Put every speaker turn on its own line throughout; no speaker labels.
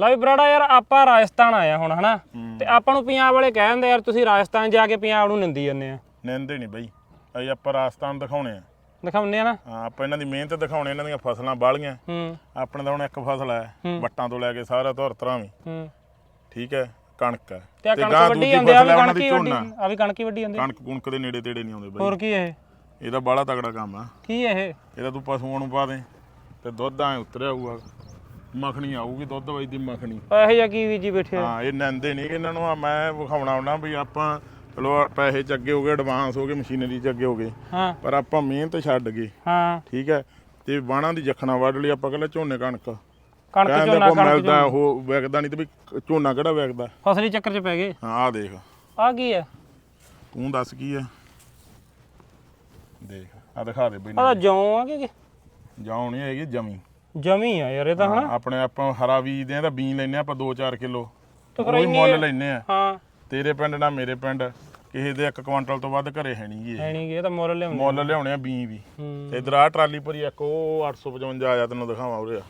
ਲੈ ਵੀ ਬਰਾੜਾ ਯਾਰ ਆਪਾਂ ਰਾਜਸਥਾਨ ਆਇਆ ਹੁਣ ਹਨਾ? ਤੇ ਆਪਾਂ ਨੂੰ ਪੰਜਾਬ ਵਾਲੇ ਕਹਿ ਦਿੰਦੇ ਯਾਰ ਤੁਸੀਂ ਰਾਜਸਥਾਨ ਜਾ ਕੇ ਪੰਜਾਬ ਨੂੰ ਨਿੰਦੀ ਜਾਂਦੇ ਆ।
ਨਿੰਦੇ ਨਹੀਂ ਬਈ। ਅਸੀਂ ਆਪਾਂ ਰਾਜਸਥਾਨ ਦਿਖਾਉਣੇ ਆ।
ਦਿਖਾਉਂਦੇ ਆ ਨਾ?
ਹਾਂ, ਆਪਾਂ ਇਹਨਾਂ ਦੀ ਮਿਹਨਤ ਦਿਖਾਉਣੇ ਇਹਨਾਂ ਦੀਆਂ ਫਸਲਾਂ ਬਾਲੀਆਂ।
ਹੂੰ।
ਆਪਣੇ ਤਾਂ ਹੁਣ ਇੱਕ ਫਸਲ ਹੈ। ਵੱਟਾਂ ਤੋਂ ਲੈ ਕੇ ਸਾਰਾ ਧੁਰ ਤਰਾਂ ਵੀ।
ਹੂੰ।
ਠੀਕ ਹੈ ਕਣਕ ਹੈ।
ਤੇ ਆ ਕਣਕ ਵੱਡੀ ਜਾਂਦੇ ਆ ਵੀ ਕਣਕ
ਦੀ
ਹੀ ਵੱਡੀ। ਆ। ਵੀ ਕਣਕ ਹੀ ਵੱਡੀ ਜਾਂਦੇ।
ਕਣਕ ਕੁਣਕ ਦੇ ਨੇੜੇ ਤੇੜੇ ਨਹੀਂ ਆਉਂਦੇ ਬਈ।
ਹੋਰ ਕੀ ਇਹ?
ਇਹਦਾ ਬਾਹਲਾ ਤਗੜਾ ਕੰਮ ਆ।
ਕੀ ਇਹ?
ਇਹਦਾ ਤੂੰ ਪਸ਼ੂਆਂ ਨੂੰ ਪਾ ਦੇ ਤੇ ਦੁੱਧ ਐ ਉਤਰਿਆ ਆਊਗਾ ਮੱਖਣੀ ਆਊਗੀ ਦੁੱਧ ਵਜਦੀ ਮੱਖਣੀ।
ਇਹੋ ਜਿਹਾ ਕੀ ਬੀਜੀ ਬੈਠੇ ਆ?
ਹਾਂ ਇਹ ਨੰਦੇ ਨਹੀਂ ਇਹਨਾਂ ਨੂੰ ਆ ਮੈਂ ਵਿਖਾਉਣਾ ਹੁੰਦਾ ਵੀ ਆਪਾਂ ਚਲੋ ਪੈਸੇ ਚ ਅੱਗੇ ਹੋ ਗਏ ਐਡਵਾਂਸ ਹੋ ਗਏ ਮਸ਼ੀਨਰੀ ਚ ਅੱਗੇ ਹੋ ਗਏ।
ਹਾਂ।
ਪਰ ਆਪਾਂ ਮਿਹਨਤ ਛੱਡ ਗਏ।
ਹਾਂ।
ਠੀਕ ਹੈ? ਤੇ ਬਾਣਾ ਦੀ ਜਖਣਾ ਵੱਢ ਲਈ ਆਪਾਂ ਕਹਿੰਦੇ ਝੋਨੇ ਕਣਕ।
ਕਣਕ
ਕਹਿੰਦੇ
ਝੋਨਾ ਕਣਕ
ਮਿਲਦਾ
ਝੋਨਾ।
ਉਹ ਵਿਕਦਾ ਨਹੀਂ ਤੇ ਵੀ ਝੋਨਾ ਕਿਹੜਾ ਵਿਕਦਾ
ਫਸਲੀ ਚੱਕਰ 'ਚ ਪੈ ਗਏ।
ਹਾਂ ਆ ਦੇਖ।
ਆ ਕੀ ਹੈ
ਤੂੰ ਦੱਸ ਕੀ ਹੈ ਦੇਖ ਆ ਦਿਖਾ ਦੇ ਬਈ
ਆ ਤਾਂ ਜੌਂ ਆ ਕਿ
ਜਾਉ ਨਹੀਂ ਹੈਗੀ ਜਮੀ।
ਜਮੀ ਆ ਯਾਰ ਇਹ ਤਾਂ ਹਨਾ।
ਆਪਣੇ ਆਪਾਂ ਹਰਾ ਬੀਜਦੇ ਆ ਤਾਂ ਬੀਜ ਲੈਨੇ ਆ ਆਪਾਂ 2-4 ਕਿਲੋ।
ਤੇ ਫਿਰ
ਉਹ
ਇੰਨੀ-
ਮੁੱਲ ਲੈਨੇ ਆ
ਹਾਂ।
ਤੇਰੇ ਪਿੰਡ ਨਾਲ ਮੇਰੇ ਪਿੰਡ ਕਿਸੇ ਦੇ 1 ਕੁਆਂਟਲ ਤੋਂ ਵੱਧ ਘਰੇ ਹੈ ਨਹੀਂ
ਹੈ ਨਹੀਂ ਗੇ, ਇਹ ਤਾਂ ਮੁੱਲ ਲਿਆਉਂਦੇ
ਮੁੱਲ ਲਿਆਉਣੇ ਆ ਬੀ ਵੀ।
ਹੂੰ।
ਤੇ ਇਧਰ ਆ ਟਰਾਲੀ ਭਰੀ ਇੱਕ ਉਹ 855 ਆਇਆ ਤੈਨੂੰ ਦਿਖਾਵਾਂ ਉਰੇ। ਆ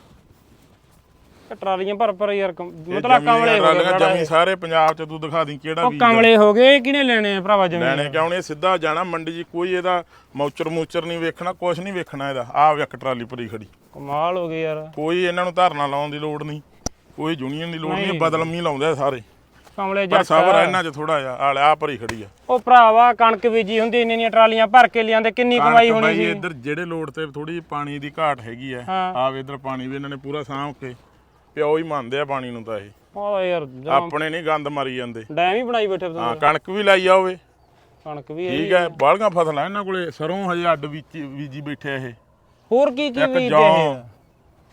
ਇਹ ਟਰਾਲੀਆਂ ਭਰ ਭਰ ਯਾਰ ਕਮ-
ਇਹ
ਮਤਲਬ ਕਮਲੇ ਹੋ ਗਏ
ਜਮੀ ਸਾਰੇ ਪੰਜਾਬ ਚ ਤੂੰ ਦਿਖਾ ਦੀ ਕਿਹੜਾ
ਉਹ
ਬੀਜ
ਕਮਲੇ ਹੋ ਗਏ ਇਹ ਕਿਹਨੇ ਲੈਣੇ ਆ ਭਰਾਵਾ ਜਮੀ
ਲੈਣੇ ਕਿਉਂ ਨਹੀਂ? ਸਿੱਧਾ ਜਾਣਾ ਮੰਡੀ 'ਚ ਕੋਈ ਇਹਦਾ ਮੌਚਰ ਮੂਚਰ ਨਹੀਂ ਵੇਖਣਾ ਕੁਝ ਨਹੀਂ ਵੇਖਣਾ ਇਹਦਾ। ਆਹ ਵੇਖ ਟਰਾਲੀ ਭਰੀ ਖੜੀ।
ਕਮਾਲ ਹੋ ਗਈ ਯਾਰ।
ਕੋਈ ਇਹਨਾਂ ਨੂੰ ਧਰਨਾ ਲਾਉਣ ਦੀ ਲੋੜ ਨਹੀਂ। ਕੋਈ ਯੂਨੀਅਨ ਦੀ ਲੋੜ ਨਹੀਂ
ਨਹੀਂ।
ਬਦਲਮੀ ਲਾਉਂਦੇ ਆ ਸਾਰੇ।
ਕਮਲੇ
ਪਰ
ਜੱਟ।
ਸਬਰ ਆ ਇਹਨਾਂ 'ਚ ਥੋੜਾ ਜਿਹਾ ਆਲੇ ਆ ਭਰੀ ਖੜੀ ਆ।
ਉਹ ਭਰਾਵਾ ਕਣਕ ਬੀਜੀ ਹੁੰਦੀ ਇੰਨੀਆਂ ਇੰਨੀਆਂ ਟਰਾਲੀਆਂ ਭਰ ਕੇ ਲਿਆਂਦੇ ਕਿੰਨੀ ਕਮਾਈ
ਕਣਕ
ਹੋਣੀ
ਬਾਈ
ਸੀ।
ਇੱਧਰ ਜਿਹੜੇ ਲੋੜ ਤੇ ਥੋੜੀ ਪਾਣੀ ਦੀ ਘਾਟ ਹੈਗੀ ਆ
ਹਾਂ।
ਆਵੇ ਇੱਧਰ ਪਾਣੀ ਵੀ ਇਹਨਾਂ ਨੇ ਪੂਰਾ ਸਾਂਭ ਕੇ ਪਿਓ ਹੀ ਮੰਨਦੇ ਆ ਪਾਣੀ ਨੂੰ ਤਾਂ ਇਹ।
ਉਹ ਯਾਰ ਜਮਾਂ
ਆਪਣੇ ਨਹੀਂ ਗੰਦ ਮਾਰੀ ਜਾਂਦੇ।
ਡੈਮ ਹੀ ਬਣਾਈ ਬੈਠੇ
ਹਾਂ ਕਣਕ ਵੀ ਲਾਈ ਆ ਹੋਵੇ
ਕਣਕ ਵੀ ਇਹ
ਠੀਕ ਹੈ ਬਾਲਗਾ ਫਸਲਾਂ ਇਹਨਾਂ ਕੋਲੇ ਸਰੋਂ ਹਜੇ ਅੱਡ ਬੀਜੀ ਬੀਜੀ ਬੈਠੇ ਆ ਇਹ।
ਹੋਰ ਕੀ ਕੀ
ਇੱਕ
ਬੀਜਦੇ
ਜੌਂ।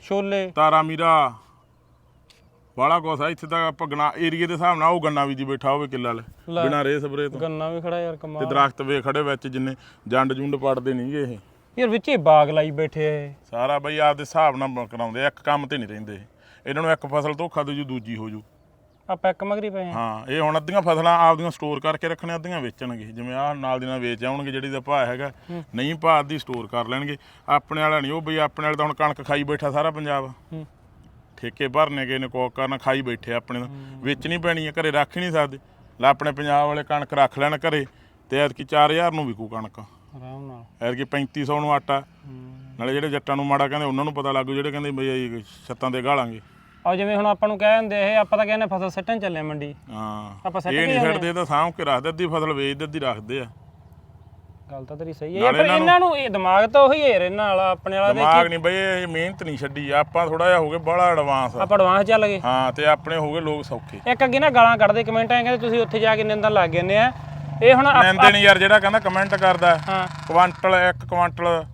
ਛੋਲੇ
ਤਾਰਾ ਮੀਰਾ ਬਾਲਾ ਕੋਸਾ ਇੱਥੇ ਤਾਂ ਆਪਾਂ ਗਨਾ ਏਰੀਏ ਦੇ ਹਿਸਾਬ ਨਾਲ ਉਹ ਗੰਨਾ ਵੀ ਜੀ ਬੈਠਾ ਹੋਵੇ ਕਿੱਲਾ ਲੈ
ਲੈ।
ਬਿਨਾਂ ਰੇ ਸਪਰੇ ਤੋਂ
ਗੰਨਾ ਵੀ ਖੜਾ ਯਾਰ
ਤੇ
ਕਮਾਲ
ਦਰਖਤ ਵੇ ਖੜੇ ਵਿੱਚ ਜਿੰਨੇ ਜੰਡ ਜੁੰਡ ਪੜਦੇ ਨਹੀਂਗੇ ਇਹ
ਯਾਰ ਵਿੱਚ ਹੀ ਬਾਗ ਲਾਈ ਬੈਠੇ ਆ ਇਹ
ਸਾਰਾ ਬਈ ਆਪਦੇ ਹਿਸਾਬ ਨਾਲ ਕਰਾਉਂਦੇ ਆ, ਇੱਕ ਕੰਮ ਤੇ ਨਹੀਂ ਰਹਿੰਦੇ ਇਹ। ਇਹਨਾਂ ਨੂੰ ਇੱਕ ਫਸਲ ਧੋਖਾ ਦੇ ਜੂ ਦੂਜੀ ਹੋ ਜੂ
ਆਪਾਂ ਇੱਕ ਮਗਰੀ ਪਏ ਆ।
ਹਾਂ ਇਹ ਹੁਣ ਅੱਧੀਆਂ ਫਸਲਾਂ ਆਪਦੀਆਂ ਸਟੋਰ ਕਰਕੇ ਰੱਖਣੇ ਅੱਧੀਆਂ ਵੇਚਣਗੇ। ਜਿਵੇਂ ਆਹ ਨਾਲ ਦੀ ਨਾਲ ਵੇਚ ਆਉਣਗੇ ਜਿਹੜੀ ਦਾ ਭਾਅ ਹੈਗਾ। ਨਹੀਂ ਭਾਅ ਦੀ ਸਟੋਰ ਕਰ ਲੈਣਗੇ। ਆਪਣੇ ਵਾਲਾ ਨਹੀਂ ਉਹ ਬਈ ਆਪਣੇ ਵਾਲਾ ਤਾਂ ਹੁਣ ਕਣਕ ਖਾਈ ਬੈਠਾ ਸਾਰਾ ਪੰਜਾਬ।
ਹੂੰ।
ਠੇਕੇ ਭਰਨੇ ਗਏ ਨੇ ਕੋਕ ਕਰਨਾ ਖਾਈ ਬੈਠੇ ਆਪਣੇ ਵੇਚਣੀ ਪੈਣੀ ਹੈ ਘਰੇ ਰੱਖ ਹੀ ਨਹੀਂ ਸਕਦੇ। ਲੈ ਆਪਣੇ ਪੰਜਾਬ ਵਾਲੇ ਕਣਕ ਰੱਖ ਲੈਣ ਘਰੇ ਤੇ ਐਤਕੀ 4000 ਨੂੰ ਵਿਕੂ ਕਣਕ।
ਆਰਾਮ ਨਾਲ।
ਐਤਕੀ 3500 ਨੂੰ ਆਟਾ। ਨਾਲੇ ਜਿਹੜੇ ਜੱਟਾਂ ਨੂੰ ਮਾੜਾ ਕਹਿੰਦੇ ਉਹਨਾਂ ਨੂੰ ਪਤਾ ਲੱਗੂ ਜਿਹੜੇ ਕਹਿੰਦੇ ਬਈ ਛੱਤਾਂ ਤੇ ਗਾਲਾਂਗੇ।
ਆ ਜਿਵੇਂ ਹੁਣ ਆਪਾਂ ਨੂੰ ਕਹਿ ਦਿੰਦੇ ਇਹ ਆਪਾਂ ਤਾਂ ਕਹਿੰਦੇ ਫਸਲ ਸੱਟਣ ਚੱਲੇ ਮੰਡੀ।
ਹਾਂ
ਆਪਾਂ ਸਿੱਟ
ਇਹ ਨਹੀਂ
ਜਾਂਦੇ
ਛੱਡਦੇ ਤਾਂ ਸਾਂਭ ਕੇ ਰੱਖਦੇ ਅੱਧੀ ਫਸਲ ਵੇਚਦੇ ਅੱਧੀ ਰੱਖਦੇ ਆ।
ਗੱਲ ਤਾਂ ਤੇਰੀ ਸਹੀ ਹੈ। ਪਰ
ਇਹਨਾਂ ਨੂੰ-
ਇਹ ਦਿਮਾਗ ਤਾਂ ਉਹੀ ਹੈ ਇਹਨਾਂ ਵਾਲਾ ਆਪਣੇ ਵਾਲਾ ਦੇ
ਦਿਮਾਗ ਨਹੀਂ ਬਈ ਇਹ ਮਿਹਨਤ ਨਹੀਂ ਛੱਡੀ ਆਪਾਂ ਥੋੜਾ ਜਿਹਾ ਹੋ ਗਏ ਬੜਾ ਐਡਵਾਂਸ
ਆਪਾਂ ਐਡਵਾਂਸ ਚੱਲ ਗਏ।
ਹਾਂ ਤੇ ਆਪਣੇ ਹੋ ਗਏ ਲੋਕ ਸੌਖੇ।
ਇੱਕ ਅੱਗੇ ਨਾ ਗਾਲਾਂ ਕੱਢਦੇ ਕਮੈਂਟਾਂ ਕਹਿੰਦੇ ਤੁਸੀਂ ਉੱਥੇ ਜਾ ਕੇ ਨਿੰਦਣ ਲੱਗ ਨੇ ਆ। ਇਹ ਹੁਣ ਆਪ-
ਨੰਦੇ ਨਹੀਂ ਯਾਰ ਜਿਹੜਾ ਕਹਿੰਦਾ ਕਮੈਂਟ ਕਰਦਾ
ਹਾਂ।
ਕੁਆਂਟਲ ਇੱਕ ਕੁਆਂਟਲ।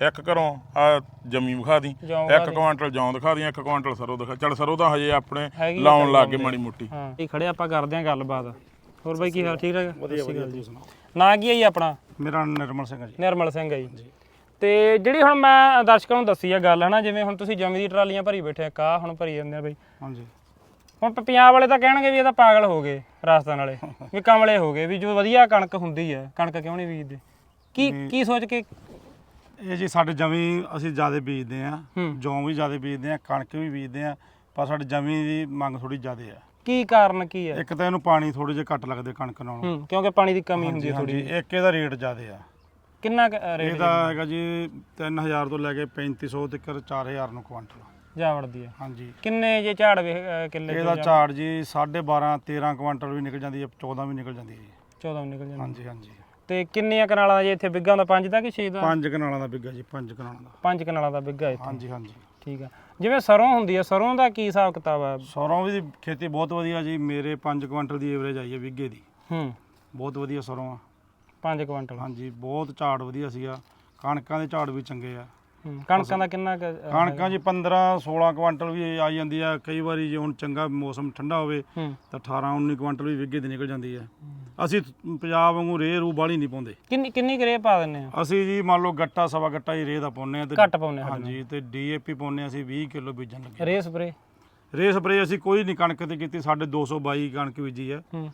ਇੱਕ ਘਰੋਂ ਆ ਜਮੀ ਵਿਖਾ ਦੀ
ਜੌਂ
ਇੱਕ ਕੁਆਂਟਲ ਜੌਂ ਦਿਖਾ ਦੀ ਇੱਕ ਕੁਆਂਟਲ ਸਰੋਂ ਦਿਖਾ ਚੱਲ ਸਰੋਂ ਤਾਂ ਹਜੇ ਆਪਣੇ
ਹੈਗੀ ਆ
ਲਾਉਣ ਲੱਗ ਗਏ ਮਾੜੀ ਮੁੱਟੀ।
ਹਾਂ। ਇਹ ਖੜੇ ਆਪਾਂ ਕਰਦੇ ਆਂ ਗੱਲਬਾਤ। ਹੋਰ ਬਾਈ ਕੀ ਹਾਲ ਠੀਕ ਰਹੇਗਾ ਵਧੀਆ ਵਧੀਆ। ਜੀ। ਸੁਣਾਓ ਨਾਂ ਕੀ ਹੈ ਜੀ ਆਪਣਾ?
ਮੇਰਾ ਨਿਰਮਲ ਸਿੰਘ ਹੈ ਜੀ।
ਨਿਰਮਲ ਸਿੰਘ ਹੈ ਜੀ। ਤੇ ਜਿਹੜੀ ਹੁਣ ਮੈਂ ਦਰਸ਼ਕਾਂ ਨੂੰ ਦੱਸੀ ਆ ਗੱਲ ਹਨਾ ਜਿਵੇਂ ਹੁਣ ਤੁਸੀਂ ਜਮੀ ਦੀ ਟਰਾਲੀਆਂ ਭਰੀ ਬੈਠੇ ਆ ਕਾ ਹੁਣ ਭਰੀ ਜਾਂਦੇ ਆ ਬਈ?
ਹਾਂਜੀ।
ਹੁਣ ਪ- ਪੰਜਾਬ ਵਾਲੇ ਤਾਂ ਕਹਿਣਗੇ ਵੀ ਇਹ ਤਾਂ ਪਾਗਲ ਹੋ ਗਏ ਰਾਜਸਥਾਨ ਵਾਲੇ ਵੀ ਕਮਲੇ ਹੋ ਗਏ ਵੀ ਜੋ ਵਧੀਆ ਕਣਕ ਹੁੰਦੀ ਹੈ ਕਣਕ ਕਿਉਂ ਨਹੀਂ ਬੀਜਦੇ? ਕੀ ਕੀ ਸੋਚ ਕੇ
ਇਹ ਜੀ ਸਾਡੇ ਜਮੀ ਅਸੀਂ ਜ਼ਿਆਦਾ ਬੀਜਦੇ ਆ
ਹੂੰ।
ਜੌਂ ਵੀ ਜ਼ਿਆਦਾ ਬੀਜਦੇ ਆ ਕਣਕ ਵੀ ਬੀਜਦੇ ਆ ਪਰ ਸਾਡੀ ਜਮੀ ਦੀ ਮੰਗ ਥੋੜੀ ਜ਼ਿਆਦਾ ਆ
ਕੀ ਕਾਰਨ ਕੀ ਹੈ?
ਇੱਕ ਤਾਂ ਇਹਨੂੰ ਪਾਣੀ ਥੋੜੇ ਜਿਹਾ ਘੱਟ ਲੱਗਦੇ ਕਣਕ ਨਾਲੋਂ।
ਹੂੰ ਕਿਉਂਕਿ ਪਾਣੀ ਦੀ ਕਮੀ ਹੁੰਦੀ ਹੈ
ਹਾਂਜੀ
ਥੋੜੀ
ਇੱਕ ਇਹਦਾ ਰੇਟ ਜ਼ਿਆਦਾ ਆ
ਕਿੰਨਾ ਰੇਟ
ਇਹਦਾ ਹੈਗਾ? ਜੀ 3000 ਤੋਂ ਲੈ ਕੇ 3500 ਤੱਕ 4000 ਨੂੰ ਕੁਆਂਟਲ।
ਜਾ ਵੜਦੀ ਹੈ।
ਹਾਂਜੀ।
ਕਿੰਨੇ ਜੇ ਝਾੜ ਵੇ ਕਿੱਲੇ ਚ
ਇਹਦਾ
ਜਾਂ
ਝਾੜ ਜੀ 12.5 13 ਕੁਆਂਟਲ ਵੀ ਨਿਕਲ ਜਾਂਦੀ ਹੈ 14 ਵੀ ਨਿਕਲ ਜਾਂਦੀ ਹੈ ਜੀ।
14 ਨਿਕਲ ਜਾਂਦਾ
ਹਾਂਜੀ ਹਾਂਜੀ।
ਤੇ ਕਿੰਨੀਆਂ ਕਨਾਲਾਂ ਜੇ ਇੱਥੇ ਬਿੱਗਾ ਦਾ 5 ਦਾ ਕਿ 6 ਦਾ?
ਪੰਜ ਕਨਾਲਾਂ ਦਾ ਬਿੱਗਾ ਜੀ ਪੰਜ ਕਨਾਲਾਂ ਦਾ।
5 ਕਨਾਲਾਂ ਦਾ ਬਿੱਗਾ ਇੱਥੇ।
ਹਾਂਜੀ ਹਾਂਜੀ।
ਠੀਕ ਆ। ਜਿਵੇਂ ਸਰੋਂ ਹੁੰਦੀ ਹੈ ਸਰੋਂ ਦਾ ਕੀ ਹਿਸਾਬ ਕਿਤਾਬ ਆ?
ਸਰੋਂ ਦੀ ਖੇਤੀ ਬਹੁਤ ਵਧੀਆ ਜੀ ਮੇਰੇ 5 ਕੁਆਂਟਲ ਦੀ ਐਵਰੇਜ ਆਈ ਹੈ ਵਿੱਗੇ ਦੀ।
ਹੂੰ।
ਬਹੁਤ ਵਧੀਆ ਸਰੋਂ ਆ।
5 ਕੁਇੰਟਲ
ਹਾਂਜੀ ਬਹੁਤ ਝਾੜ ਵਧੀਆ ਸੀਗਾ। ਕਣਕਾਂ ਦੇ ਝਾੜ ਵੀ ਚੰਗੇ ਆ।
ਹੂੰ ਕਣਕਾਂ ਦਾ ਕਿੰਨਾ ਕੁ, ਅ,
ਕਣਕਾਂ ਜੀ 15 16 ਕੁਆਂਟਲ ਵੀ ਆ ਜਾਂਦੀ ਆ। ਕਈ ਵਾਰੀ ਜੇ ਹੁਣ ਚੰਗਾ ਮੌਸਮ ਠੰਡਾ ਹੋਵੇ
ਹੂੰ।
ਤਾਂ 18 19 ਕੁਆਂਟਲ ਵੀ ਵਿੱਗੇ ਦੀ ਨਿਕਲ ਜਾਂਦੀ ਆ। ਅਸੀਂ ਪੰਜਾਬ ਵਾਂਗੂ ਰੇਹ ਰੂ ਬਾਲੀ ਨਹੀਂ ਪਾਉਂਦੇ।
ਕਿੰਨੀ ਕਿੰਨੀ ਗਰੇ ਪਾ ਦਿੰਨੇ ਆ
ਅਸੀਂ ਜੀ ਮੰਨ ਲਓ ਗੱਟਾ ਸਵਾ ਗੱਟਾ ਹੀ ਰੇਹ ਦਾ ਪਾਉਂਦੇ ਆ ਤੇ
ਘੱਟ ਪਾਉਨੇ ਹਾਂ
ਹਾਂਜੀ ਤੇ ਡੀਏਪੀ ਪਾਉਂਦੇ ਆ ਅਸੀਂ 20 ਕਿਲੋ ਬੀਜਣ ਲੱਗੇ।
ਰੇ ਸਪਰੇ
ਰੇਹ ਸਪਰੇ ਅਸੀਂ ਕੋਈ ਨਹੀਂ ਕਣਕ ਤੇ ਕੀਤੀ ਸਾਡੇ 222 ਕਣਕ ਬੀਜੀ ਆ
ਹੂੰ।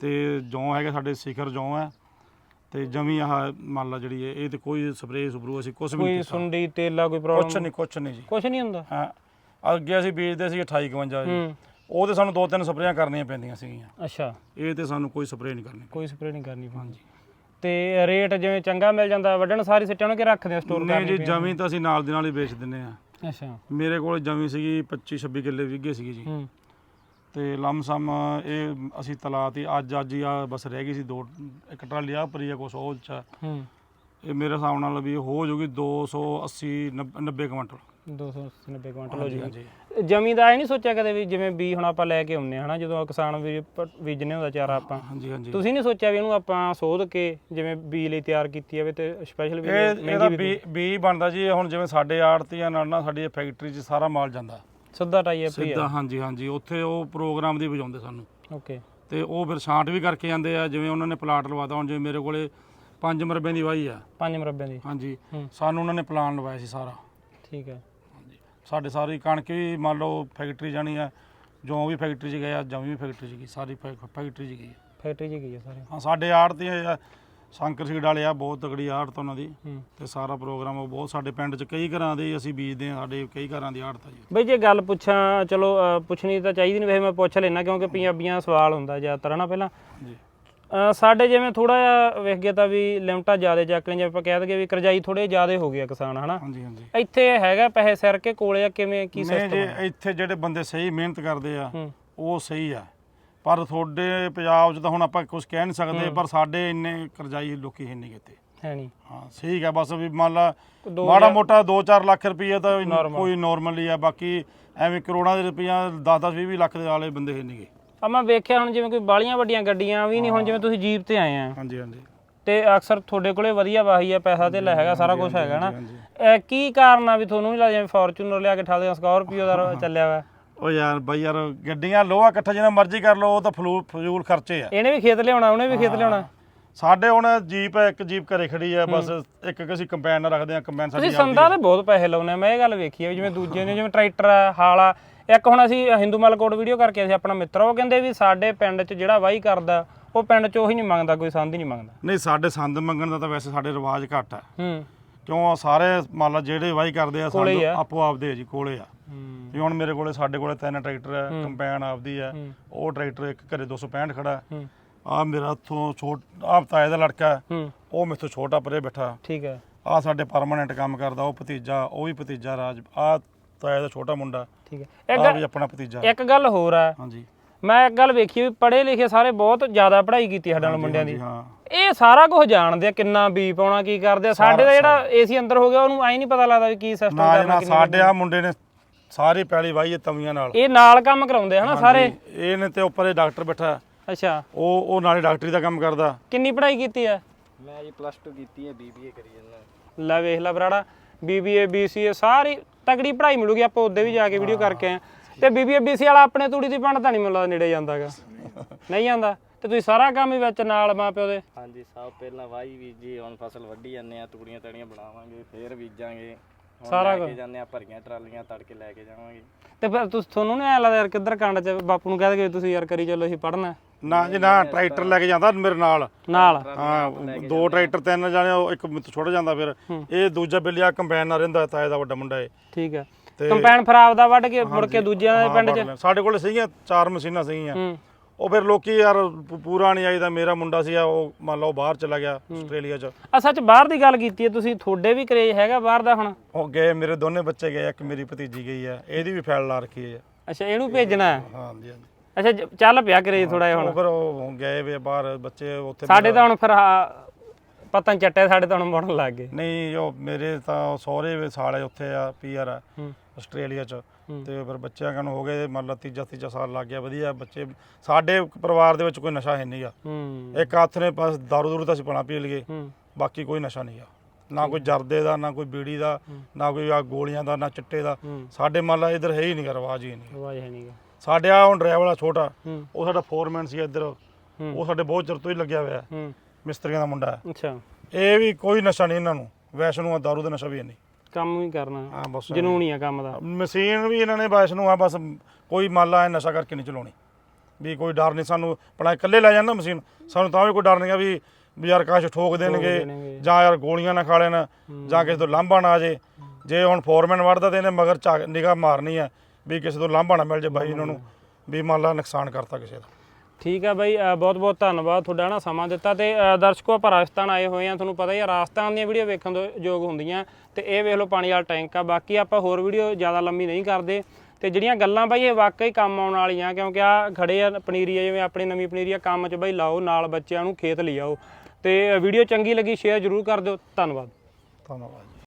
ਤੇ ਜੌਂ ਹੈਗੇ ਸਾਡੇ ਸਿਖਰ ਜੌਂ ਹੈ। ਤੇ ਜਮੀ ਆਹ ਮੰਨ ਲਾ ਜਿਹੜੀ ਇਹ ਤੇ ਕੋਈ ਸਪਰੇਅ ਸਪਰੂ ਅਸੀਂ ਕੁਝ ਵੀ
ਕੋਈ
ਕੀਤਾ।
ਸੁੰਡੀ ਤੇਲਾ ਕੋਈ ਪ੍ਰੋਬਲਮ
ਕੁਛ ਨਹੀਂ ਕੁਛ ਨਹੀਂ ਜੀ।
ਕੁਛ ਨਹੀਂ ਹੁੰਦਾ?
ਹਾਂ ਅੱਗੇ ਅਸੀਂ ਬੀਜਦੇ ਸੀ 28 51 ਜੀ। ਉਹ ਤੇ ਸਾਨੂੰ ਦੋ ਤਿੰਨ ਸਪਰੇਆਂ ਕਰਨੀਆਂ ਪੈਂਦੀਆਂ ਸੀਗੀਆਂ।
ਅੱਛਾ।
ਇਹ ਤੇ ਸਾਨੂੰ ਕੋਈ ਸਪਰੇਅ ਨਹੀਂ ਕਰਨੀ।
ਕੋਈ ਸਪਰੇਅ ਨਹੀਂ ਕਰਨੀ ਹਾਂਜੀ ਤੇ ਰੇਟ ਜਿਵੇਂ ਚੰਗਾ ਮਿਲ ਜਾਂਦਾ ਵੱਢਣ ਸਾਰੀ ਸਿੱਟਿਆਂ ਨੂੰ ਕਿ ਰੱਖਦੇ ਆ ਸਟੋਰ
ਨਹੀਂ ਜੀ
ਕਰਨੀ
ਜਮੀ ਤਾਂ ਅਸੀਂ ਨਾਲ ਦੀ ਨਾਲ ਹੀ ਵੇਚ ਦਿੰਨੇ ਆ।
ਅੱਛਾ।
ਮੇਰੇ ਕੋਲ ਜਮੀ ਸੀਗੀ 25 26 ਕਿੱਲੇ ਵਿਗੇ ਸੀਗੀ ਜੀ।
ਹੂੰ।
ਤੇ ਲਮਸਮ ਇਹ ਅਸੀਂ ਤਲਾਤੀ ਅੱਜ ਅੱਜ ਹੀ ਆ ਬਸ ਰਹਿ ਗਈ ਸੀ ਦੋ ਇੱਕ ਟਰਾਲੀ ਆ ਭਰੀ ਆ ਕੁਛ ਉਹ ਚ।
ਹੂੰ।
ਇਹ ਮੇਰੇ ਹਿਸਾਬ ਨਾਲ ਵੀ ਹੋ ਜਾਊਗੀ 280 90 90 ਕੁਇੰਟਲ।
290 ਕੁਇੰਟਲ ਹੋ ਜੀ
ਹਾਂਜੀ।
ਜਮੀ ਦਾ ਇਹ ਨਹੀਂ ਸੋਚਿਆ ਕਦੇ ਵੀ ਜਿਵੇਂ ਬੀ ਹੁਣ ਆਪਾਂ ਲੈ ਕੇ ਆਉਂਦੇ ਹਨਾ ਜਦੋਂ ਕਿਸਾਨ ਵੀ ਪ- ਬੀਜਣੇ ਹੁੰਦਾ ਚਾਰਾ ਆਪਾਂ।
ਹਾਂਜੀ ਹਾਂਜੀ
ਤੁਸੀਂ ਨਹੀਂ ਸੋਚਿਆ ਵੀ ਇਹਨੂੰ ਆਪਾਂ ਸੋਧ ਕੇ ਜਿਵੇਂ ਬੀ ਲਈ ਤਿਆਰ ਕੀਤੀ ਜਾਵੇ ਤੇ ਸਪੈਸ਼ਲ ਵੀ
ਇਹ ਇਹਦਾ ਬੀ ਬੀ ਬਣਦਾ ਜੀ ਇਹ ਹੁਣ ਜਿਵੇਂ ਸਾਡੇ ਆੜਤੀਆਂ ਨਾਲ ਨਾ ਸਾਡੀ ਫੈਕਟਰੀ 'ਚ ਸਾਰਾ ਮਾਲ ਜਾਂਦਾ।
ਸਿੱਧਾ ਟਾਈ ਹੀ
ਸਿੱਧਾ ਹਾਂਜੀ ਹਾਂਜੀ ਉੱਥੇ ਉਹ ਪ੍ਰੋਗਰਾਮ ਦੀ ਵਜਾਉਂਦੇ ਸਾਨੂੰ।
ਓਕੇ
ਤੇ ਉਹ ਫਿਰ ਛਾਂਟ ਵੀ ਕਰਕੇ ਜਾਂਦੇ ਆ ਜਿਵੇਂ ਉਹਨਾਂ ਨੇ ਪਲਾਟ ਲਵਾਤਾ ਹੁਣ ਜਿਵੇਂ ਮੇਰੇ ਕੋਲੇ ਪੰਜ ਮਰਬਿਆਂ ਦੀ ਵਾਹੀ ਆ।
ਪੰਜ ਮਰਬਿਆਂ ਦੀ।
ਹਾਂਜੀ
ਹੂੰ।
ਸਾਨੂੰ ਉਹਨਾਂ ਨੇ ਪਲਾਨ ਲਵਾਇਆ ਸੀ ਸਾਰਾ।
ਠੀਕ ਹੈ।
ਸਾਡੇ ਸਾਰੀ ਕਣਕ ਵੀ ਮੰਨ ਲਓ ਫੈਕਟਰੀ ਜਾਣੀ ਆ ਜੋ ਵੀ ਫੈਕਟਰੀ 'ਚ ਗਿਆ ਜਮੀ ਵੀ ਫੈਕਟਰੀ 'ਚ ਗਈ ਸਾਰੀ ਫੈ- ਫੈਕਟਰੀ 'ਚ ਗਈ
ਫੈਕਟਰੀ 'ਚ ਗਈ ਹੈ ਸਾਰੇ।
ਹਾਂ ਸਾਡੇ ਆੜਤੀ ਆ ਸ਼ੰਕਰ ਸੀਡ ਵਾਲੇ ਆ ਬਹੁਤ ਤਗੜੀ ਆੜਤ ਉਹਨਾਂ ਦੀ।
ਹੂੰ।
ਤੇ ਸਾਰਾ ਪ੍ਰੋਗਰਾਮ ਉਹ ਬਹੁਤ ਸਾਡੇ ਪਿੰਡ 'ਚ ਕਈ ਘਰਾਂ ਦੇ ਅਸੀਂ ਬੀਜਦੇ ਆ ਸਾਡੇ ਕਈ ਘਰਾਂ ਦੀ ਆੜਤ ਆ ਜੀ।
ਬਈ ਜੇ ਗੱਲ ਪੁੱਛਾਂ ਚਲੋ ਅ, ਪੁੱਛਣੀ ਤਾਂ ਚਾਹੀਦੀ ਨਹੀਂ ਵੈਸੇ ਮੈਂ ਪੁੱਛ ਲੈਣਾ ਕਿਉਂਕਿ ਪੰਜਾਬੀਆਂ ਸਵਾਲ ਹੁੰਦਾ ਜ਼ਿਆਦਾਤਰ ਹਨਾ ਪਹਿਲਾਂ?
ਜੀ।
ਸਾਡੇ ਜਿਵੇਂ ਥੋੜਾ ਜਿਹਾ ਵੇਖ ਗਿਆ ਤਾਂ ਵੀ ਲਿਮਟਾਂ ਜ਼ਿਆਦੇ ਚੱਕ ਲਈ ਜਿਵੇਂ ਆਪਾਂ ਕਹਿ ਦਈਏ ਵੀ ਕਰਜ਼ਾਈ ਥੋੜੇ ਜ਼ਿਆਦੇ ਹੋ ਗਿਆ ਕਿਸਾਨ ਹਨਾ?
ਹਾਂਜੀ ਹਾਂਜੀ।
ਇੱਥੇ ਹੈਗਾ ਪੈਸੇ ਸਿਰ ਕੇ ਕੋਲੇ ਆ ਕਿਵੇਂ ਕੀ
ਨਹੀਂ
ਸਿਸਟਮ
ਜੇ ਇੱਥੇ ਜਿਹੜੇ ਬੰਦੇ ਸਹੀ ਮਿਹਨਤ ਕਰਦੇ ਆ ਉਹ ਸਹੀ ਆ। ਪਰ ਤੁਹਾਡੇ ਪੰਜਾਬ 'ਚ ਤਾਂ ਹੁਣ ਆਪਾਂ ਕੁਝ ਕਹਿ ਨਹੀਂ ਸਕਦੇ ਪਰ ਸਾਡੇ ਇੰਨੇ ਕਰਜ਼ਾਈ ਲੋਕੀ ਹੈ ਨਹੀਂ ਕਿਤੇ।
ਹੈ ਨਹੀਂ
ਹਾਂ ਸਹੀ ਹੈ ਬਸ ਵੀ ਮੰਨ ਲਾ ਮਾੜਾ ਮੋਟਾ 2-4 ਲੱਖ ਰੁਪਏ ਤਾਂ ਕੋਈ ਨਾਰਮਲ ਹੀ ਆ ਬਾਕੀ ਐਵੇਂ ਕਰੋੜਾਂ ਦੇ ਰੁਪਈਆ 10-10 20 ਲੱਖ ਦੇ ਵਾਲੇ ਬੰਦੇ ਹੈ ਨਹੀਂਗੇ
ਆ ਮੈਂ ਵੇਖਿਆ ਹੁਣ ਜਿਵੇਂ ਕੋਈ ਬਾਲੀਆਂ ਵੱਡੀਆਂ ਗੱਡੀਆਂ ਵੀ ਨਹੀਂ ਹੁਣ ਜਿਵੇਂ ਤੁਸੀਂ ਜੀਪ ਤੇ ਆਏ ਆ।
ਹਾਂਜੀ ਹਾਂਜੀ।
ਤੇ ਅਕਸਰ ਤੁਹਾਡੇ ਕੋਲੇ ਵਧੀਆ ਵਾਹੀ ਆ ਪੈਸਾ ਤੇ ਲੈ ਹੈਗਾ ਸਾਰਾ ਕੁਝ ਹੈਗਾ ਨਾ। ਇਹ ਕੀ ਕਾਰਨ ਆ ਵੀ ਤੁਹਾਨੂੰ ਨਹੀਂ ਲੱਗਦਾ ਜਿਵੇਂ ਫੋਰਚੂਨਰ ਲਿਆ ਕੇ ਠਾਲਦੇ ਸਕਾਰਪੀਓ ਦਾ ਚੱਲਿਆ ਵਾ?
ਉਹ ਯਾਰ ਬਾਈ ਯਾਰ ਗੱਡੀਆਂ ਲੋਹਾ ਇਕੱਠਾ ਜਿੰਨਾ ਮਰਜ਼ੀ ਕਰ ਲਓ ਉਹ ਤਾਂ ਫਲੂ ਫਜ਼ੂਲ ਖਰਚੇ ਆ।
ਇਹਨੇ ਵੀ ਖੇਤ ਲਿਆਉਣਾ ਉਹਨੇ ਵੀ ਖੇਤ ਲਿਆਉਣਾ।
ਸਾਡੇ ਹੁਣ ਜੀਪ ਹੈ ਇੱਕ ਜੀਪ ਘਰੇ ਖੜੀ ਆ ਬਸ ਇੱਕ ਇੱਕ ਅਸੀਂ ਕੰਪੈਨ ਰੱਖਦੇ ਆ ਕੰਪੈਨ
ਤੁਸੀਂ
ਸਾਡੀ
ਸੰਦਾਂ ਤੇ ਬਹੁਤ ਪੈਸੇ ਲਾਉਨੇ ਆ ਮੈਂ ਇਹ ਗੱਲ ਵੇਖੀ ਆ ਵੀ ਜਿਵੇਂ ਦੂਜੇ ਨੇ ਜਿਵੇਂ ਟਰੈਕਟਰ ਆ ਹਾਲ ਆ ਇੱਕ ਹੁਣ ਅਸੀਂ ਹਿੰਦੂ ਮਲਕੋਟ ਵੀਡੀਓ ਕਰਕੇ ਅਸੀਂ ਆਪਣਾ ਮਿੱਤਰ ਉਹ ਕਹਿੰਦੇ ਵੀ ਸਾਡੇ ਪਿੰਡ 'ਚ ਜਿਹੜਾ ਵਾਹੀ ਕਰਦਾ ਉਹ ਪਿੰਡ 'ਚ ਉਹੀ ਨਹੀਂ ਮੰਗਦਾ ਕੋਈ ਸੰਦ ਹੀ ਨਹੀਂ ਮੰਗਦਾ।
ਨਹੀਂ ਸਾਡੇ ਸੰਦ ਮੰਗਣ ਦਾ ਤਾਂ ਵੈਸੇ ਸਾਡੇ ਰਿਵਾਜ ਘੱਟ ਆ
ਹੂੰ।
ਕਿਉਂ ਸਾਰੇ ਮੰਨ ਲਾ ਜਿਹੜੇ ਵਾਹੀ ਕਰਦੇ ਆ
ਕੋਲੇ ਹੀ
ਸੰਦ
ਆ।
ਆਪੋ ਆਪਦੇ ਆ ਜੀ ਕੋਲੇ ਆ।
ਹੂੰ।
ਵੀ ਹੁਣ ਮੇਰੇ ਕੋਲੇ ਸਾਡੇ ਕੋਲੇ ਤਿੰਨ ਟਰੈਕਟਰ ਆ ਕੰਪੈਨ ਆਪਦੀ ਆ
ਹੂੰ।
ਉਹ ਟਰੈਕਟਰ ਇੱਕ ਘਰੇ 265 ਖੜਾ
ਹੂੰ।
ਆ ਮੇਰਾ ਤੋਂ ਛੋਟ ਆ ਤਾਏ ਦਾ ਲੜਕਾ ਹੈ,
ਹੂੰ।
ਉਹ ਮੇਰੇ ਤੋਂ ਛੋਟਾ ਪਰੇ ਬੈਠਾ।
ਠੀਕ ਹੈ।
ਆ ਸਾਡੇ ਪਰਮਾਨੈਂਟ ਕੰਮ ਕਰਦਾ ਉਹ ਭਤੀਜਾ ਉਹ ਵੀ ਭਤੀਜਾ ਰਾਜ। ਆ ਤਾਏ ਦਾ ਛੋਟਾ ਮੁੰਡਾ।
ਠੀਕ ਹੈ।
ਆ ਵੀ ਆਪਣਾ ਭਤੀਜਾ
ਇੱਕ ਗੱਲ ਹੋਰ ਆ
ਹਾਂਜੀ।
ਮੈਂ ਇੱਕ ਗੱਲ ਵੇਖੀ ਵੀ ਪੜ੍ਹੇ ਲਿਖੇ ਸਾਰੇ ਬਹੁਤ ਜ਼ਿਆਦਾ ਪੜ੍ਹਾਈ ਕੀਤੀ ਸਾਡੇ ਨਾਲ ਮੁੰਡਿਆਂ ਦੀ।
ਹਾਂਜੀ, ਹਾਂ।
ਇਹ ਸਾਰਾ ਕੁਝ ਜਾਣਦੇ ਆ ਕਿੰਨਾ ਬੀ ਪਾਉਣਾ ਕੀ ਕਰਦੇ ਆ। ਸਾਡੇ ਦਾ ਜਿਹੜਾ ਏਸੀ ਅੰਦਰ ਹੋ ਗਿਆ ਉਹਨੂੰ ਐ ਨਹੀਂ ਪਤਾ ਲੱਗਦਾ ਵੀ ਕੀ ਸਿਸਟਮ
ਨਾ
ਕਰਨਾ
ਨਾ ਸਾਡੇ ਆ ਮੁੰਡੇ ਨੇ ਸਾਰੀ ਪੈਲੀ ਵਾਹੀ ਹੈ ਤਵੀਆਂ ਨਾਲ।
ਇਹ ਨਾਲ ਕੰਮ ਕਰਾਉਂਦੇ ਹਨਾ ਸਾਰੇ?
ਇਹਨੇ ਤੇ ਉੱਪਰ ਇਹ ਡਾਕਟਰ ਬੈਠਾ।
ਅੱਛਾ।
ਉਹ ਉਹ ਨਾਲੇ ਡਾਕਟਰੀ ਦਾ ਕੰਮ ਕਰਦਾ।
ਕਿੰਨੀ ਪੜ੍ਹਾਈ ਕੀਤੀ ਆ
ਮੈਂ ਜੀ ਪਲੱਸ 2 ਕੀਤੀ ਹੈ ਬੀਬੀਏ ਕਰੀ ਜਾਂਦਾ।
ਲੈ ਵੇਖ ਲੈ ਬਰਾੜਾ ਬੀਬੀਏ ਬੀਸੀਏ ਸਾਰੀ ਤਗੜੀ ਪੜ੍ਹਾਈ ਮਿਲੂਗੀ ਆਪਾਂ ਉਹਦੇ ਵੀ ਜਾ ਕੇ ਵੀਡੀਓ ਕਰਕੇ ਆਏ। ਤੇ ਬੀਬੀਏ ਬੀਸੀ ਵਾਲਾ ਆਪਣੇ ਤੂੜੀ ਦੀ ਪੰਡ ਤਾਂ ਨਹੀਂ ਮੈਨੂੰ ਲੱਗਦਾ ਨੇੜੇ ਜਾਂਦਾਗਾ ਨਹੀਂ ਜਾਂਦਾ ਤੇ ਤੁਸੀਂ ਸਾਰਾ ਕੰਮ ਹੀ ਵਿੱਚ ਨਾਲ ਮਾਂ ਪਿਓ ਦੇ?
ਹਾਂਜੀ ਸਭ ਪਹਿਲਾਂ ਵਾਹੀ ਬੀਜੀ ਹੁਣ ਫਸਲ ਵੱਢੀ ਜਾਂਦੇ ਆ ਤੂੜੀਆਂ ਤੜੀਆਂ ਬਣਾਵਾਂਗੇ ਫੇਰ ਬੀਜਾਂਗੇ।
ਸਾਰਾ
ਲੈ ਕੇ ਜਾਂਦੇ ਆ ਭਰੀਆਂ ਟਰਾਲੀਆਂ ਤੜਕੇ ਲੈ ਕੇ ਜਾਵਾਂਗੇ।
ਤੇ ਫਿਰ ਤੁਸੀਂ ਤੁਹਾਨੂੰ ਨਹੀਂ ਐ ਲੱਗਦਾ ਯਾਰ ਕਿੱਧਰ ਕੰਡ ਚ ਬਾਪੂ ਨੂੰ ਕਹਿ ਦੇ ਤੁਸੀਂ ਯਾਰ ਕਰੀ ਚੱਲੋ ਅਸੀਂ ਪੜ੍ਹਨਾ
ਨਾ ਜੀ ਨਾ ਟਰੈਕਟਰ ਲੈ ਕੇ ਜਾਂਦਾ ਮੇਰੇ ਨਾਲ।
ਨਾਲ।
ਹਾਂ ਦੋ ਟਰੈਕਟਰ ਤਿੰਨ ਜਾਣੇ ਉਹ ਇੱਕ ਛੋੜ ਜਾਂਦਾ ਫਿਰ। ਇਹ ਦੂਜਾ ਬਿੱਲਿਆ ਕੰਬਾਈਨ ਨਾਲ ਰਹਿੰਦਾ ਤਾਏ ਦਾ ਵੱਡਾ ਮੁੰਡਾ ਏ
ਠੀਕ ਹੈ। ਕੰਪੈਨ ਫਰਾਬ ਦਾ ਵੱਢ ਕੇ ਮੁੜ ਕੇ ਦੂਜਿਆਂ ਦੇ ਪਿੰਡ ਚ।
ਸਾਡੇ ਕੋਲ ਸੀਗੀਆਂ ਚਾਰ ਮਸ਼ੀਨਾਂ ਸੀਗੀਆਂ।
ਹੂੰ।
ਉਹ ਫਿਰ ਲੋਕੀ ਯਾਰ ਪ- ਪੂਰਾ ਨਹੀਂ ਆਈਦਾ ਮੇਰਾ ਮੁੰਡਾ ਸੀ ਉਹ ਮੰਨ ਲਓ ਬਾਹਰ ਚਲਾ ਗਿਆ ਆਸਟ੍ਰੇਲੀਆ 'ਚ।
ਆ ਸੱਚ ਬਾਹਰ ਦੀ ਗੱਲ ਕੀਤੀ ਹੈ ਤੁਸੀਂ ਤੁਹਾਡੇ ਵੀ ਕਰੇਜ ਹੈਗਾ ਬਾਹਰ ਦਾ ਹੁਣ?
ਉਹ ਗਏ ਮੇਰੇ ਦੋਨੇ ਬੱਚੇ ਗਏ ਇੱਕ ਮੇਰੀ ਭਤੀਜੀ ਗਈ ਆ ਇਹਦੀ ਵੀ ਫੈਲ ਲਾ ਰੱਖੀ ਹੈ।
ਅੱਛਾ ਇਹਨੂੰ ਭੇਜਣਾ ਹੈ?
ਹਾਂਜੀ ਹਾਂਜੀ।
ਅੱਛਾ ਜ- ਚੱਲ ਪਿਆ ਕਰੇਜ ਥੋੜਾ ਜਿਹਾ
ਉਹ
ਹੁਣ
ਫਿਰ ਉਹ ਗਏ ਵੇ ਬਾਹਰ ਬੱਚੇ ਉੱਥੇ
ਸਾਡੇ ਤਾਂ ਹੁਣ ਫਿਰ ਆਹ ਪਤਨ ਚੱਟੇ ਸਾਡੇ ਤਾਂ ਹੁਣ ਮੁੜਨ ਲੱਗ ਗਏ।
ਨਹੀਂ ਉਹ ਮੇਰੇ ਤਾਂ ਉਹ ਸਹੁਰੇ ਵੀ ਸਾਲੇ ਉੱਥੇ ਆ ਪੀਆਰ ਆ
ਹੂੰ।
ਆਸਟ੍ਰੇਲੀਆ 'ਚ।
ਹੂੰ।
ਤੇ ਫਿਰ ਬੱਚਿਆਂ ਕਨ ਹੋ ਗਏ ਮੰਨ ਲਾ ਤੀਜਾ ਤੀਜਾ ਸਾਲ ਲੱਗ ਗਿਆ ਵਧੀਆ ਬੱਚੇ ਸਾਡੇ ਪਰਿਵਾਰ ਦੇ ਵਿੱਚ ਕੋਈ ਨਸ਼ਾ ਹੈ ਨਹੀਂਗਾ ਇੱਕ ਹੱਥ ਨੇ ਬਸ ਦਾਰੂ ਦੂਰੂ ਤਾਂ ਅਸੀਂ ਪਣਾ ਪੀ ਲਈਏ। ਬਾਕੀ ਕੋਈ ਨਸ਼ਾ ਨਹੀਂ ਆ। ਨਾ ਕੋਈ ਜਰਦੇ ਦਾ ਨਾ ਕੋਈ ਬੀੜੀ ਦਾ ਨਾ ਕੋਈ ਆ ਗੋਲੀਆਂ ਦਾ ਨਾ ਚਿੱਟੇ ਦਾ। ਸਾਡੇ ਮੰਨ ਲਾ ਇਧਰ ਹੈ ਹੀ ਨਹੀਂ ਰਵਾਜ ਹੀ ਨਹੀਂ।
ਆਵਾਜ਼ ਹੈ ਨਹੀਂਗਾ
ਸਾਡੇ ਆ ਹੁਣ ਡਰਾਈਵਰ ਵਾਲਾ ਛੋਟਾ ਉਹ ਸਾਡਾ ਫੋਰਮੈਨ ਸੀ ਇੱਧਰ। ਉਹ ਸਾਡੇ ਬਹੁਤ ਚਿਰ ਤੋਂ ਹੀ ਲੱਗਿਆ ਹੋਇਆ।
ਹੂੰ।
ਮਿਸਤਰੀਆਂ ਦਾ ਮੁੰਡਾ ਹੈ।
ਅੱਛਾ।
ਇਹ ਵੀ ਕੋਈ ਨਸ਼ਾ ਨਹੀਂ ਇਹਨਾਂ ਨੂੰ। ਵੈਸ਼ਨੂੰ ਆ ਦਾਰੂ ਦਾ ਨਸ਼ਾ ਵੀ ਨਹੀਂ।
ਕੰਮ ਵੀ ਕਰਨਾ
ਹਾਂ ਬਸ
ਜਨੂਨ ਹੀ ਆ ਕੰਮ ਦਾ।
ਮਸ਼ੀਨ ਵੀ ਇਹਨਾਂ ਨੇ ਵੈਸ਼ਨੂੰ ਆ ਬਸ ਕੋਈ ਮੰਨ ਲਾ ਇਹ ਨਸ਼ਾ ਕਰਕੇ ਨਹੀਂ ਚਲਾਉਣੀ। ਵੀ ਕੋਈ ਡਰ ਨਹੀਂ ਸਾਨੂੰ ਪਣਾ ਇਕੱਲੇ ਲੈ ਜਾਂਦਾ ਮਸ਼ੀਨ ਸਾਨੂੰ ਤਾਂ ਵੀ ਕੋਈ ਡਰ ਨਹੀਂ ਆ ਵੀ ਵੀ ਯਾਰ ਕਾਸ਼ ਠੋਕ ਦੇਣਗੇ
ਦੇਣਗੇ।
ਜਾਂ ਯਾਰ ਗੋਲੀਆਂ ਨਾ ਖਾ ਲੈਣ ਜਾਂ ਕਿਸੇ ਤੋਂ ਲਾਂਭਾ ਨਾ ਆ ਜੇ। ਜੇ ਹੁਣ ਫੋਰਮੈਨ ਵੜਦਾ ਤੇ ਇਹਨੇ ਮਗਰ ਨਿਗਾਹ ਮਾਰਨੀ ਆ ਵੀ ਕਿਸੇ ਤੋਂ ਲਾਂਭਾ ਨਾ ਮਿਲ ਜੇ ਬਾਈ ਇਹਨਾਂ ਨੂੰ ਵੀ ਮੰਨ ਲਾ ਨੁਕਸਾਨ ਕਰਤਾ ਕਿਸੇ ਦਾ।
ਠੀਕ ਹੈ ਬਾਈ ਬਹੁਤ ਬਹੁਤ ਧੰਨਵਾਦ ਤੁਹਾਡਾ ਨਾ ਸਮਾਂ ਦਿੱਤਾ ਤੇ ਦਰਸ਼ਕੋ ਆਪਾਂ ਰਾਜਸਥਾਨ ਆਏ ਹੋਏ ਆ, ਤੁਹਾਨੂੰ ਪਤਾ ਹੀ ਆ, ਰਾਜਸਥਾਨ ਦੀਆਂ ਵੀਡੀਓ ਵੇਖਣ ਦੇ ਯੋਗ ਹੁੰਦੀਆਂ ਤੇ ਇਹ ਵੇਖ ਲਓ ਪਾਣੀ ਵਾਲਾ ਟੈਂਕ ਆ, ਬਾਕੀ ਆਪਾਂ ਹੋਰ ਵੀਡੀਓ ਜ਼ਿਆਦਾ ਲੰਮੀ ਨਹੀਂ ਕਰਦੇ ਤੇ ਜਿਹੜੀਆਂ ਗੱਲਾਂ ਬਾਈ ਇਹ ਵਾਕਈ ਕੰਮ ਆਉਣ ਵਾਲੀਆਂ, ਕਿਉਂਕਿ ਆ ਖੜੇ ਆ ਪਨੀਰੀ ਆ, ਜਿਵੇਂ ਆਪਣੀ ਨਵੀਂ ਪਨੀਰੀ ਆ, ਕੰਮ 'ਚ ਬਾਈ ਲਾਓ, ਨਾਲ ਬੱਚਿਆਂ ਨੂੰ ਖੇਤ ਲਿਆਓ ਤੇ ਵੀਡੀਓ ਚੰਗੀ ਲੱਗੀ, ਸ਼ੇਅਰ ਜ਼ਰੂਰ ਕਰ ਦਿਓ, ਧੰਨਵਾਦ।
ਧੰਨਵਾਦ।